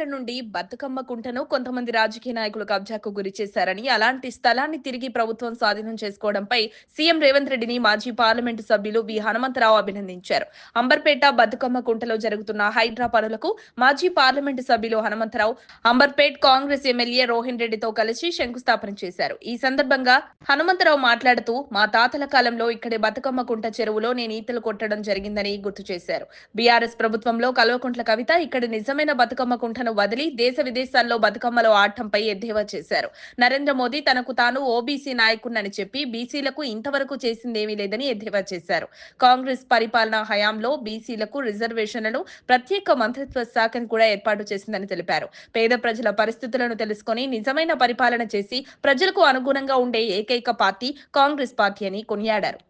గత ఏళ్ళ నుండి బతుకమ్మ కుంటను కొంతమంది రాజకీయ నాయకులు కబ్జాకు గురి చేశారని అలాంటి స్థలాన్ని తిరిగి ప్రభుత్వం స్వాధీనం చేసుకోవడంపై సీఎం రేవంత్ రెడ్డిని మాజీ పార్లమెంటు సభ్యులు వి. హనుమంతరావు అభినందించారు. అంబర్పేట బతుకమ్మ కుంటలో జరుగుతున్న హైడ్రా పనులకు మాజీ పార్లమెంటు సభ్యులు హనుమంతరావు అంబర్పేట్ కాంగ్రెస్ ఎమ్మెల్యే రోహిన్ రెడ్డితో కలిసి శంకుస్థాపన చేశారు. ఈ సందర్భంగా హనుమంతరావు మాట్లాడుతూ మా తాతల కాలంలో ఇక్కడి బతుకమ్మ కుంట చెరువులో నేను ఈతలు కొట్టడం జరిగిందని గుర్తు చేశారు. బీఆర్ఎస్ ప్రభుత్వంలో కల్వకుంట్ల కవిత ఇక్కడ నిజమైన బతుకమ్మ కుంటను వదిలి దేశ విదేశాల్లో బతుకమ్మలో ఆటంపై ఎద్దేవా చేశారు. నరేంద్ర మోదీ తనకు తాను ఓబీసీ నాయకుడినని చెప్పి బీసీలకు ఇంతవరకు చేసిందేమీ లేదని ఎద్దేవా చేశారు. కాంగ్రెస్ పరిపాలనా హయాంలో బీసీలకు రిజర్వేషన్లను ప్రత్యేక మంత్రిత్వ శాఖను కూడా ఏర్పాటు చేసిందని తెలిపారు. పేద ప్రజల పరిస్థితులను తెలుసుకొని నిజమైన పరిపాలన చేసి ప్రజలకు అనుగుణంగా ఉండే ఏకైక పార్టీ కాంగ్రెస్ పార్టీ అని కొనియాడారు.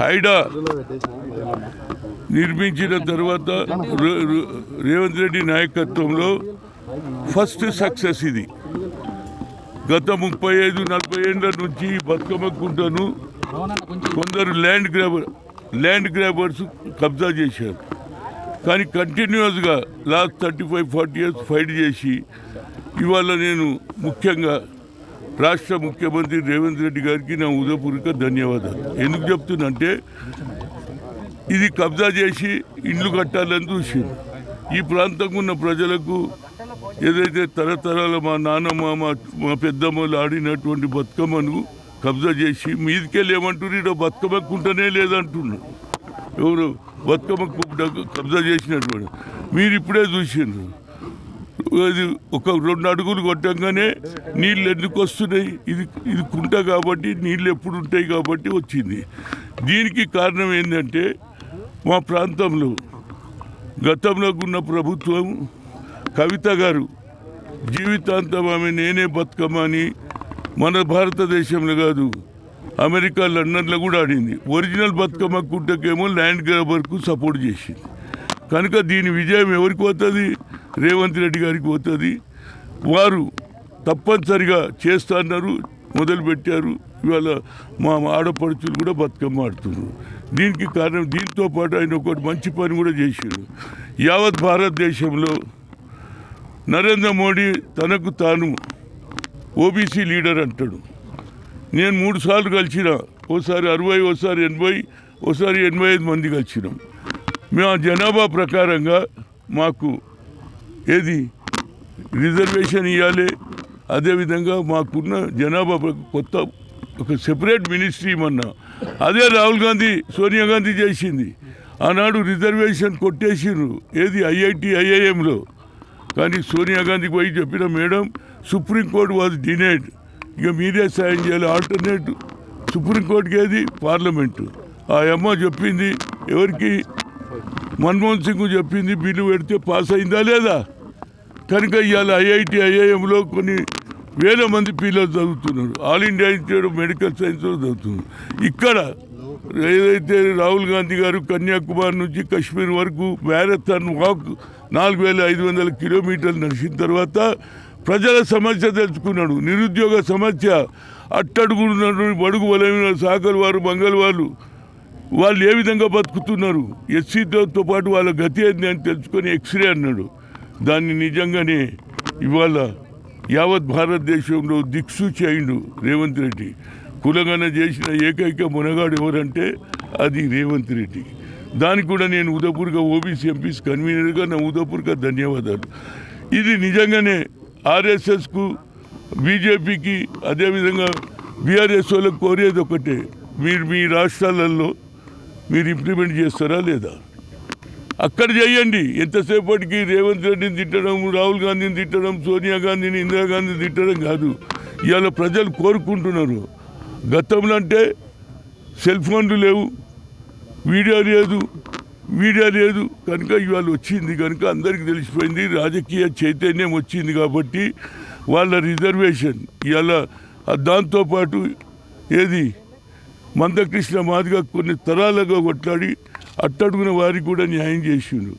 హైడా. నిర్మించిన తర్వాత రేవంత్ రెడ్డి నాయకత్వంలో ఫస్ట్ సక్సెస్ ఇది. గత ముప్పై ఐదు నలభై ఏళ్ళ నుంచి బతుకమ్మకుంటాను బతుకమ్మ కొందరు ల్యాండ్ గ్రాబర్ ల్యాండ్ గ్రాబర్స్ కబ్జా చేశారు. కానీ కంటిన్యూస్గా last thirty five forty years fight చేసి ఇవాళ నేను ముఖ్యంగా రాష్ట్ర ముఖ్యమంత్రి రేవంత్ రెడ్డి గారికి నా ఉదయపూర్వక ధన్యవాదాలు. ఎందుకు చెప్తున్నంటే ఇది కబ్జా చేసి ఇండ్లు కట్టాలని చూసింది ఈ ప్రాంతంకు ఉన్న ప్రజలకు ఏదైతే తరతరాల మా నాన్నమ్మ మా మా పెద్దమ్మలు ఆడినటువంటి బతుకమ్మను కబ్జా చేసి మీదికెళ్ళి ఏమంటున్నారు ఇక్కడ బతుకమ్మకుంటనే లేదంటున్నారు ఎవరు బతుకమ్మ కబ్జా చేసినటువంటి మీరు ఇప్పుడే చూసిండ్రు. అది ఒక రెండు అడుగులు కొట్టంగానే నీళ్ళు ఎందుకు వస్తున్నాయి? ఇది ఇది కుంట కాబట్టి నీళ్ళు ఎప్పుడు ఉంటాయి కాబట్టి వచ్చింది. దీనికి కారణం ఏంటంటే మా ప్రాంతంలో గతంలో ఉన్న ప్రభుత్వం కవిత గారు జీవితాంతం ఆమె నేనే బతుకమ్మ అని మన భారతదేశంలో కాదు అమెరికా లండన్లో కూడా ఆడింది. ఒరిజినల్ బతుకమ్మ కుంటకేమో ల్యాండ్ గ్రాబర్కు సపోర్ట్ చేసింది. కనుక దీని విజయం ఎవరికి వస్తుంది రేవంత్ రెడ్డి గారికి పోతుంది. వారు తప్పనిసరిగా చేస్తున్నారు మొదలుపెట్టారు ఇవాళ మా ఆడపడుచులు కూడా బతుకమ్మ ఆడుతున్నారు. దీనికి కారణం దీంతో పాటు ఆయన ఒకటి మంచి పని కూడా చేశారు. యావత్ భారతదేశంలో నరేంద్ర మోడీ తనకు తాను ఓబీసీ లీడర్ అంటాడు. నేను మూడు సార్లు కలిసిన ఓసారి అరవై ఓసారి ఎనభై ఓసారి ఎనభై ఐదు మంది కలిసినాం. మేము ఆ జనాభా ప్రకారంగా మాకు ఏది? రిజర్వేషన్ ఇవ్వాలి అదేవిధంగా మాకున్న జనాభా కొత్త ఒక సెపరేట్ మినిస్ట్రీ ఇమ్మన్నా అదే రాహుల్ గాంధీ సోనియా గాంధీ చేసింది. ఆనాడు రిజర్వేషన్ కొట్టేసిండ్రు. ఏది? ఐఐటి ఐఐఎంలో. కానీ సోనియా గాంధీకి పోయి చెప్పిన మేడం సుప్రీంకోర్టు వాజ్ డినేడ్. ఇక మీరే సాయం చేయాలి. ఆల్టర్నేట్ సుప్రీంకోర్టుకి ఏది? పార్లమెంటు. ఆ అమ్మ చెప్పింది ఎవరికి? మన్మోహన్ సింగ్ చెప్పింది బిల్లు పెడితే పాస్ అయిందా లేదా? కనుక ఇవాళ ఐఐటి ఐఐఎంలో కొన్ని వేల మంది పిల్లలు చదువుతున్నారు. All India Institute of Medical సైన్స్లో చదువుతున్నారు. ఇక్కడ ఏదైతే రాహుల్ గాంధీ గారు కన్యాకుమారి నుంచి కాశ్మీర్ వరకు మ్యారథాన్ వాక్ నాలుగు వేల ఐదు వందల కిలోమీటర్లు నడిచిన తర్వాత ప్రజల సమస్య తెలుసుకున్నాడు. నిరుద్యోగ సమస్య అట్టడుగున్నారు బడుగు బలమైన సాగర్ వారు మంగళవారు వాళ్ళు ఏ విధంగా బతుకుతున్నారు? ఎస్సీతో పాటు వాళ్ళ గతి ఏంది అని తెలుసుకొని ఎక్స్రే అన్నాడు. దాన్ని నిజంగానే ఇవాళ యావత్ భారతదేశంలో దిక్సూచి అయిండు రేవంత్ రెడ్డి. కులగన చేసిన ఏకైక మునగాడు ఎవరంటే అది రేవంత్ రెడ్డి. దానికి కూడా నేను ఉదయపూర్గా ఓబీసీ ఎంపీస్ కన్వీనర్గా నా ఉదయపూర్గా ధన్యవాదాలు. ఇది నిజంగానే ఆర్ఎస్ఎస్కు బీజేపీకి అదేవిధంగా బీఆర్ఎస్ వాళ్ళకు కోరేది ఒకటే. మీరు మీ రాష్ట్రాలలో మీరు ఇంప్లిమెంట్ చేస్తారా లేదా? అక్కడ చేయండి. ఎంతసేపటికి రేవంత్ రెడ్డిని తిట్టడం రాహుల్ గాంధీని తిట్టడం సోనియా గాంధీని ఇందిరాగాంధీని తిట్టడం కాదు. ఇవాళ ప్రజలు కోరుకుంటున్నారు. గతంలో అంటే సెల్ ఫోన్లు లేవు వీడియో లేదు మీడియా లేదు. కనుక ఇవాళ వచ్చింది కనుక అందరికీ తెలిసిపోయింది రాజకీయ చైతన్యం వచ్చింది కాబట్టి వాళ్ళ రిజర్వేషన్ ఇవాళ దాంతోపాటు ఏది? మందకృష్ణ మాదిగా కొన్ని తరాలుగా కొట్లాడి అట్టడుగున వారికి కూడా న్యాయం చేసిండు.